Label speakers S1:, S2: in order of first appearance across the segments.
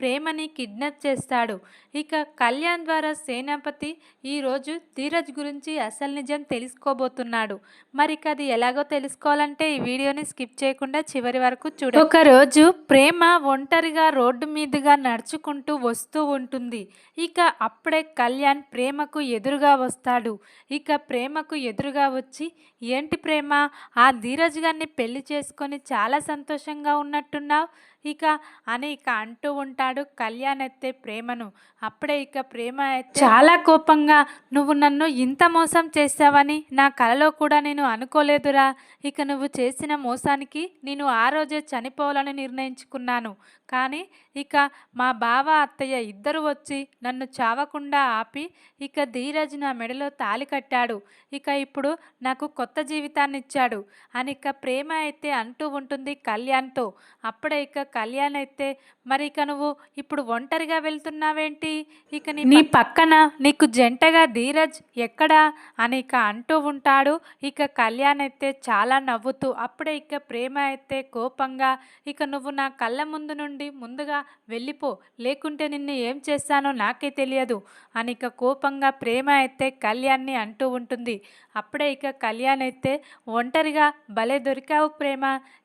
S1: ప్రేమని కిడ్నాప్ చేస్తాడు. ఇక కళ్యాణ్ ద్వారా సేనాపతి ఈరోజు ధీరజ్ గురించి అసలు నిజం తెలుసుకోబోతున్నాడు. మరి అది ఎలాగో తెలుసుకోవాలంటే ఈ వీడియోని స్కిప్ చేయకుండా చివరి వరకు చూడ ఒకరోజు ప్రేమ ఒంటరిగా రోడ్డు మీదుగా నడుచుకుంటూ వస్తూ ఉంటుంది. ఇక అప్పుడే కళ్యాణ్ ప్రేమకు ఎదురుగా వస్తాడు. ఇక ప్రేమకు ఎదురుగా వచ్చి ఏంటి ప్రేమ? ఆ ధీరజ్ గారిని పెళ్ళి చేసుకొని చాలా సంతోషంగా ఉన్నట్టున్నావు. ఇక అని ఇక అంటూ ఉంటాడు కళ్యాణ్ అయితే ప్రేమను. అప్పుడే ఇక ప్రేమ అయితే చాలా కోపంగా నువ్వు నన్ను ఇంత మోసం చేసావని నా కలలో కూడా నేను అనుకోలేదురా. ఇక నువ్వు చేసిన మోసానికి నేను ఆ రోజే చనిపోవాలని నిర్ణయించుకున్నాను. కానీ ఇక మా బావ అత్తయ్య ఇద్దరు వచ్చి నన్ను చావకుండా ఆపి ఇక ధీరజ్ నా మెడలో తాలి కట్టాడు. ఇక ఇప్పుడు నాకు కొత్త జీవితాన్ని ఇచ్చాడు అని ఇక ప్రేమ అయితే అంటూ ఉంటుంది కళ్యాణ్తో. అప్పుడే ఇక కళ్యాణ్ అయితే మరి ఇక నువ్వు ఇప్పుడు ఒంటరిగా వెళ్తున్నావేంటి? ఇక నీ నీ పక్కన నీకు జంటగా ధీరజ్ ఎక్కడా? అని ఇక అంటూ ఉంటాడు. ఇక కళ్యాణ్ అయితే చాలా నవ్వుతూ అప్పుడే ఇక ప్రేమ అయితే కోపంగా ఇక నువ్వు నా కళ్ళ ముందు నుండి ముందుగా వెళ్ళిపో లేకుంటే నిన్ను ఏం చేస్తానో నాకే తెలియదు. అని ఇక కోపంగా ప్రేమ అయితే కళ్యాణ్ని అంటూ ఉంటుంది. అప్పుడే ఇక కళ్యాణ్ అయితే ఒంటరిగా భలే దొరికావు ప్రేమ.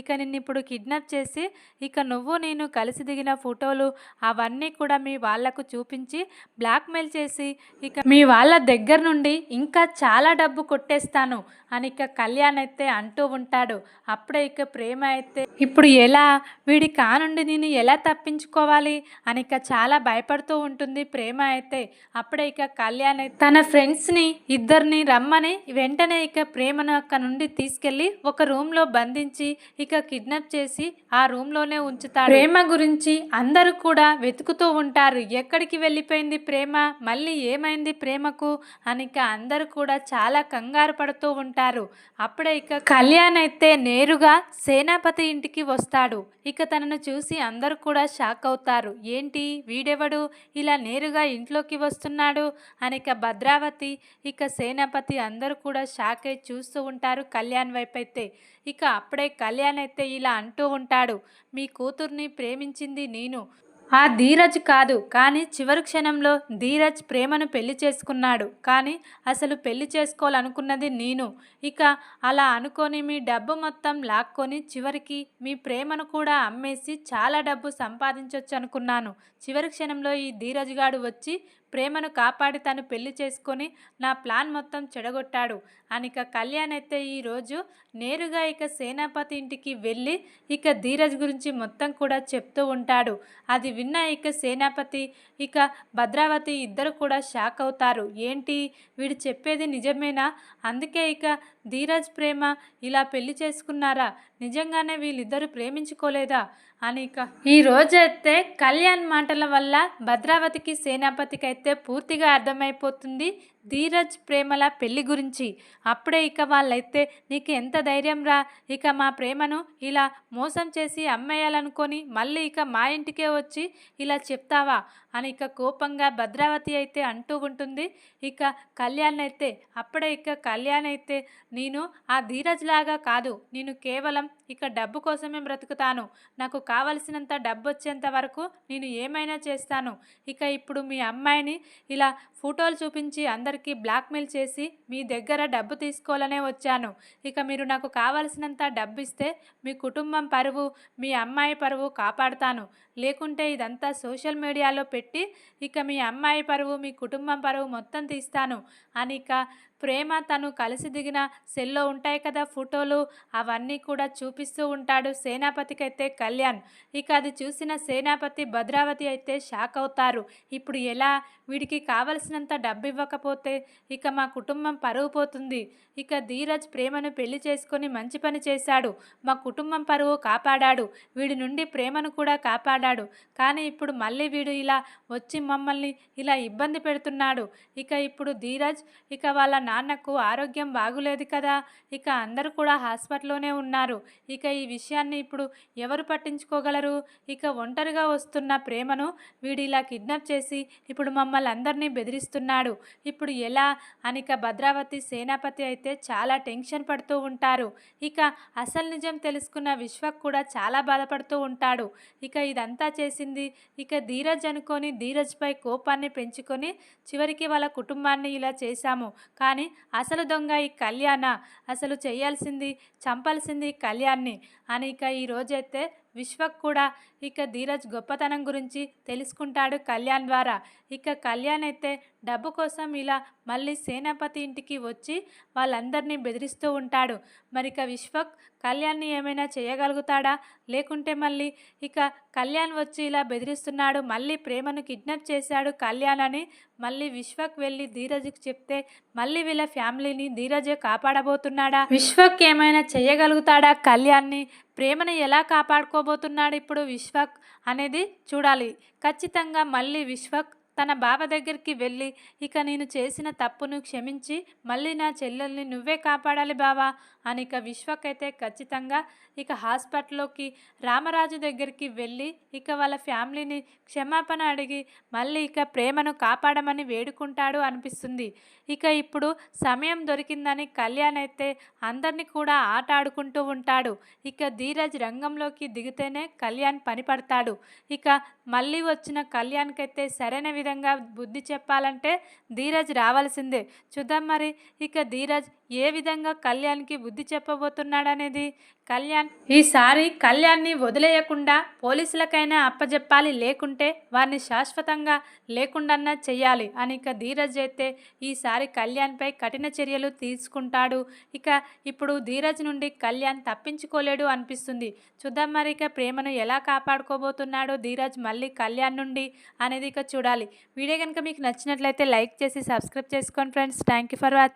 S1: ఇక నిన్ను ఇప్పుడు కిడ్నాప్ చేసి ఇక నువ్వు నేను కలిసి దిగిన ఫోటోలు అవన్నీ కూడా మీ వాళ్ళకు చూపించి బ్లాక్మెయిల్ చేసి ఇక మీ వాళ్ళ దగ్గర నుండి ఇంకా చాలా డబ్బు కొట్టేస్తాను అని ఇక కళ్యాణ్ అయితే అంటూ ఉంటాడు. అప్పుడే ఇక ప్రేమ అయితే ఇప్పుడు ఎలా? వీడి కానుండి నేను ఎలా తప్పించుకోవాలి? అని ఇక చాలా భయపడుతూ ఉంటుంది ప్రేమ అయితే. అప్పుడే ఇక కళ్యాణ్ అయితే తన ఫ్రెండ్స్ని ఇద్దరిని రమ్మని వెంటనే ఇక ప్రేమను అక్క నుండి తీసుకెళ్ళి ఒక రూమ్లో బంధించి ఇక కిడ్నాప్ చేసి ఆ రూమ్లోనే ఉంచుతాడు. ప్రేమ గురించి అందరూ కూడా వెతుకుతూ ఉంటారు. ఎక్కడికి వెళ్ళిపోయింది ప్రేమ? మళ్ళీ ఏమైంది ప్రేమకు? అని ఇక అందరూ కూడా చాలా కంగారు పడుతూ ఉంటారు. అప్పుడే ఇక కళ్యాణ్ అయితే నేరుగా సేనాపతి ఇంటి ఇంటికి వస్తాడు. ఇక తనను చూసి అందరూ కూడా షాక్ అవుతారు. ఏంటి? వీడెవడు? ఇలా నేరుగా ఇంట్లోకి వస్తున్నాడు అనేక భద్రావతి ఇక సేనాపతి అందరూ కూడా షాక్ అయి చూస్తూ ఉంటారు కళ్యాణ్ వైపు అయితే ఇక అప్పుడే కళ్యాణ్ అయితే ఇలా అంటూ ఉంటాడు. మీ కూతుర్ని ప్రేమించింది నేను. ఆ ధీరజ్ కాదు కానీ చివరి క్షణంలో ధీరజ్ ప్రేమను పెళ్ళి చేసుకున్నాడు. కానీ అసలు పెళ్ళి చేసుకోవాలనుకున్నది నేను. ఇక అలా అనుకొని మీ డబ్బు మొత్తం లాక్కొని చివరికి మీ ప్రేమను కూడా అమ్మేసి చాలా డబ్బు సంపాదించవచ్చు అనుకున్నాను చివరి క్షణంలో ఈ ధీరజ్ గాడు వచ్చి ప్రేమను కాపాడి తను పెళ్ళి చేసుకొని నా ప్లాన్ మొత్తం చెడగొట్టాడు. అని ఇక కళ్యాణ్ అయితే ఈరోజు నేరుగా ఇక సేనాపతి ఇంటికి వెళ్ళి ఇక ధీరజ్ గురించి మొత్తం కూడా చెప్తూ ఉంటాడు. అది విన్న ఇక సేనాపతి ఇక భద్రావతి ఇద్దరు కూడా షాక్ అవుతారు. ఏంటి? వీడు చెప్పేది నిజమేనా? అందుకే ఇక ధీరజ్ ప్రేమ ఇలా పెళ్ళి చేసుకున్నారా? నిజంగానే వీళ్ళిద్దరూ ప్రేమించుకోలేదా? అని ఈరోజైతే ఈ రోజైతే కళ్యాణ్ మాటల వల్ల భద్రావతికి సేనాపతికి అయితే పూర్తిగా అర్థమైపోతుంది ధీరజ్ ప్రేమల పెళ్ళి గురించి. అప్పుడే ఇక వాళ్ళైతే నీకు ఎంత ధైర్యం రా ఇక మా ప్రేమను ఇలా మోసం చేసి అమ్మేయాలనుకొని మళ్ళీ ఇక మా ఇంటికే వచ్చి ఇలా చెప్తావా? అని ఇక కోపంగా భద్రావతి అయితే అంటూ ఉంటుంది. ఇక కళ్యాణ్ అయితే అప్పుడే ఇక కళ్యాణ్ అయితే నేను ఆ ధీరజ్ లాగా కాదు. నేను కేవలం ఇక డబ్బు కోసమే బ్రతుకుతాను. నాకు కావలసినంత డబ్బు వచ్చేంత వరకు నేను ఏమైనా చేస్తాను. ఇక ఇప్పుడు మీ అమ్మాయిని ఇలా ఫోటోలు చూపించి అందరికీ బ్లాక్మెయిల్ చేసి మీ దగ్గర డబ్బు తీసుకోవాలనే వచ్చాను. ఇక మీరు నాకు కావలసినంత డబ్బు ఇస్తే మీ కుటుంబం పరువు మీ అమ్మాయి పరువు కాపాడుతాను. లేకుంటే ఇదంతా సోషల్ మీడియాలో పెట్టి ఇక మీ అమ్మాయి పరువు మీ కుటుంబం పరువు మొత్తం తీస్తాను అని ఇక ప్రేమ తను కలిసి దిగిన సెల్లో ఉంటాయి కదా ఫోటోలు అవన్నీ కూడా చూపిస్తూ ఉంటాడు సేనాపతికి అయితే కళ్యాణ్. ఇక అది చూసిన సేనాపతి భద్రావతి అయితే షాక్ అవుతారు. ఇప్పుడు ఎలా? వీడికి కావలసినంత డబ్బు ఇవ్వకపోతే ఇక మా కుటుంబం పరువు పోతుంది. ఇక ధీరజ్ ప్రేమను పెళ్ళి చేసుకొని మంచి పని చేశాడు. మా కుటుంబం పరువు కాపాడాడు. వీడి నుండి ప్రేమను కూడా కాపాడాడు. కానీ ఇప్పుడు మళ్ళీ వీడు ఇలా వచ్చి మమ్మల్ని ఇలా ఇబ్బంది పెడుతున్నాడు. ఇక ఇప్పుడు ధీరజ్ ఇక వాళ్ళ నాన్నకు ఆరోగ్యం బాగులేదు కదా ఇక అందరూ కూడా హాస్పిటల్లోనే ఉన్నారు. ఇక ఈ విషయాన్ని ఇప్పుడు ఎవరు పట్టించుకోగలరు? ఇక ఒంటరిగా వస్తున్న ప్రేమను వీడు ఇలా కిడ్నాప్ చేసి ఇప్పుడు మమ్మల్ని అందరినీ బెదిరిస్తున్నాడు. ఇప్పుడు ఎలా? అనిక భద్రావతి సేనాపతి అయితే చాలా టెన్షన్ పడుతూ ఉంటారు. ఇక అసలు నిజం తెలుసుకున్న విశ్వక్ కూడా చాలా బాధపడుతూ ఉంటాడు. ఇక ఇదంతా చేసింది ఇక ధీరజ్ అనుకొని ధీరజ్పై కోపాన్ని పెంచుకొని చివరికి వాళ్ళ కుటుంబాన్ని ఇలా చేశాము. కానీ అసలు దొంగ ఈ కళ్యాణ? అసలు చేయాల్సింది చంపాల్సింది ఈ కళ్యాణ్ని? అని ఇక ఈ రోజైతే విశ్వక్ కూడా ఇక ధీరజ్ గొప్పతనం గురించి తెలుసుకుంటాడు కళ్యాణ్ ద్వారా. ఇక కళ్యాణ్ అయితే డబ్బు కోసం ఇలా మళ్ళీ సేనాపతి ఇంటికి వచ్చి వాళ్ళందరినీ బెదిరిస్తూ ఉంటాడు. మరి ఇక విశ్వక్ కళ్యాణ్ని ఏమైనా చేయగలుగుతాడా? లేకుంటే మళ్ళీ ఇక కళ్యాణ్ వచ్చి ఇలా బెదిరిస్తున్నాడు మళ్ళీ ప్రేమను కిడ్నాప్ చేశాడు కళ్యాణ్ అని మళ్ళీ విశ్వక్ వెళ్ళి ధీరజ్కి చెప్తే మళ్ళీ వీళ్ళ ఫ్యామిలీని ధీరజే కాపాడబోతున్నాడా? విశ్వక్ ఏమైనా చేయగలుగుతాడా కళ్యాణ్ని? ప్రేమను ఎలా కాపాడుకోబోతున్నాడు ఇప్పుడు విశ్వ విశ్వక్ అనేది చూడాలి. ఖచ్చితంగా మళ్ళీ విశ్వక్ తన బావ దగ్గరికి వెళ్ళి ఇక నేను చేసిన తప్పును క్షమించి మళ్ళీ నా చెల్లెల్ని నువ్వే కాపాడాలి బావా అని ఇక విశ్వకైతే ఖచ్చితంగా ఇక హాస్పిటల్లోకి రామరాజు దగ్గరికి వెళ్ళి ఇక వాళ్ళ ఫ్యామిలీని క్షమాపణ అడిగి మళ్ళీ ఇక ప్రేమను కాపాడమని వేడుకుంటాడు అనిపిస్తుంది. ఇక ఇప్పుడు సమయం దొరికిందని కళ్యాణ్ అయితే అందరినీ కూడా ఆట ఆడుకుంటూ ఉంటాడు. ఇక ధీరజ్ రంగంలోకి దిగితేనే కళ్యాణ్ పనిపడతాడు. ఇక మళ్ళీ వచ్చిన కళ్యాణ్కైతే సరైన విధంగా బుద్ధి చెప్పాలంటే ధీరజ్ రావాల్సిందే. చూద్దాం మరి. ఇక ధీరజ్ ఏ విధంగా కళ్యాణ్కి బుద్ధి చెప్పబోతున్నాడనేది? కళ్యాణ్ ఈసారి కళ్యాణ్ని వదిలేయకుండా పోలీసులకైనా అప్పజెప్పాలి లేకుంటే వారిని శాశ్వతంగా లేకుండా చెయ్యాలి అని ఇక ధీరజ్ అయితే ఈసారి కళ్యాణ్పై కఠిన చర్యలు తీసుకుంటాడు. ఇక ఇప్పుడు ధీరజ్ నుండి కళ్యాణ్ తప్పించుకోలేడు అనిపిస్తుంది. చూద్దాం మరి ఇక ప్రేమను ఎలా కాపాడుకోబోతున్నాడో ధీరజ్ మళ్ళీ కళ్యాణ్ నుండి అనేది ఇక చూడాలి. వీడియో కనుక మీకు నచ్చినట్లయితే లైక్ చేసి సబ్స్క్రైబ్ చేసుకోండి friends. Thank you for watching